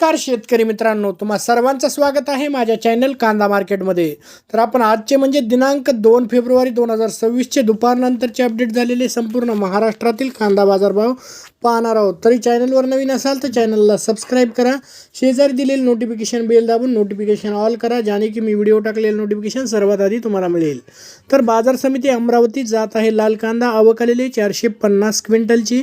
नमस्कार शेतकरी मित्रांनो तुम्हा सर्वांचं स्वागत आहे माझ्या चॅनल कांदा मार्केटमध्ये. तर आपण आजचे म्हणजे दिनांक दोन फेब्रुवारी दोन हजार सव्वीसचे दुपारनंतरचे अपडेट झालेले संपूर्ण महाराष्ट्रातील कांदा बाजारभाव पाहणार आहोत. तरी चॅनलवर नवीन असाल तर चॅनलला सबस्क्राईब करा. शेजारी दिलेलं नोटिफिकेशन बेल दाबून नोटिफिकेशन ऑल करा ज्याने की मी व्हिडिओ टाकलेलं नोटिफिकेशन सर्वात आधी तुम्हाला मिळेल. तर बाजार समिती अमरावती जात आहे लाल कांदा आवक चारशे पन्नास क्विंटलची.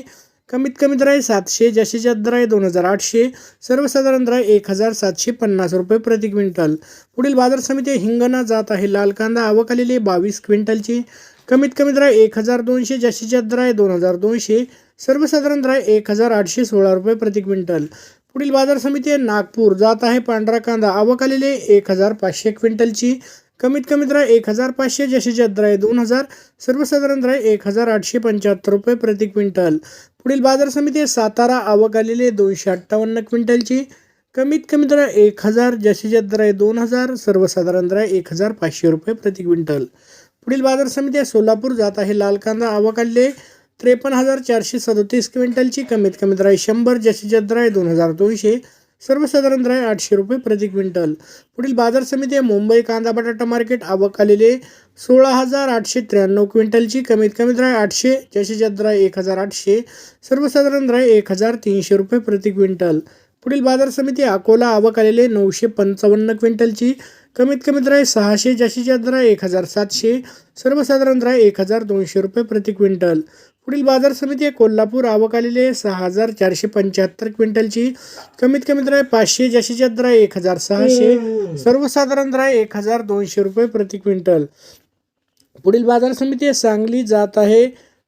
कमीत कमी दर आहे सातशे जास्तीत दर आहे दोन हजार आठशे सर्वसाधारण दर आहे एक हजार सातशे पन्नास रुपये प्रति क्विंटल. पुढील बाजार समिती हिंगणा जात आहे. लाल कांदा आवक आलेली बावीस क्विंटलची. कमीत कमी दर आहे एक हजार दोनशे जास्तीत दर आहे दोन हजार दोनशे सर्वसाधारण दर आहे एक हजार आठशे सोळा रुपये प्रति क्विंटल. पुढील बाजार समिती आहे नागपूर जात आहे. पांढरा कांदा आवक आलेले एक हजार पाचशे क्विंटलची. कमीत कमी दर आहे एक हजार पाचशे जास्तीत दर आहे दोन हजार सर्वसाधारण दर आहे एक हजार आठशे पंच्याहत्तर रुपये प्रति क्विंटल. पुढील बाजार समिती सातारा आवक आलेली दोनशे अठ्ठावन्न क्विंटलची. कमीत कमी दर एक हजार जास्तीत दर आहे दोन हजार सर्वसाधारण दर आहे एक हजार पाचशे रुपये प्रति क्विंटल. पुढील बाजार समिती आहे. सोलापूर जात आहे. लाल कांदा आवक आलेली त्रेपन्न हजार चारशे सदोतीस क्विंटलची. कमीत कमी दर आहे शंभर जास्तीत दर आहे दोन हजार दोनशे. सर्वसाधारण दर आहे आठशे रुपये प्रति क्विंटल. पुढील बाजार समिती आहे. मुंबई कांदा बटाटा मार्केट आवक आलेले सोळा हजार आठशे त्र्याण्णव क्विंटलची कमीत कमी दर आहे आठशे जास्तीत दर आहे एक हजार आठशे सर्वसाधारण दर आहे एक हजार तीनशे रुपये प्रति क्विंटल. पुढील बाजार समिती अकोला आवक आलेले नऊशे पंचावन्न क्विंटलची कमीत कमी दर आहे सहाशे जास्तीच्या दर आहे एक हजार सातशे सर्वसाधारण दर आहे एक हजार दोनशे रुपये प्रति क्विंटल. पुढील बाजार समिती आहे कोल्हापूर. आवक आलेली आहे सहा हजार चारशे पंच्याहत्तर क्विंटलची. कमीत कमी दर आहे पाचशे जास्तीच्या दर आहे एक हजार सहाशे सर्वसाधारण दर आहे एक हजार दोनशे रुपये प्रति क्विंटल. पुढील बाजार समिती आहे सांगली. जात आहे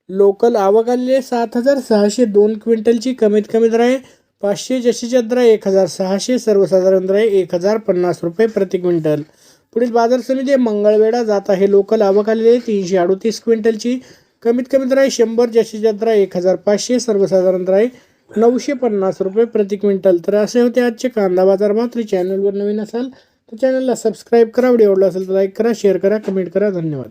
लोकल. आवक आलेली आहे सात हजार सहाशे दोन क्विंटलची. कमीत कमी दर आहे पाचशे जशीच्या दर एक हजार सहाशे सर्वसाधारण दर आहे एक हजार पन्नास रुपये प्रति क्विंटल. पुढील बाजार समिती मंगळवेढा जात आहे. लोकल आवक आलेली आहे. तीनशे अडोतीस क्विंटलची. कमीत कमी दर आहे शंभर जशीच्या जास्त एक हजार पाचशे सर्वसाधारण दर आहे नऊशे पन्नास रुपये प्रति क्विंटल. तर असे होते आजचे कांदा बाजार. भाव तरी चॅनलवर नवीन असाल तर चॅनलला सबस्क्राईब करा. व्हिडिओ आवडला असेल तर लाईक करा शेअर करा कमेंट करा. धन्यवाद.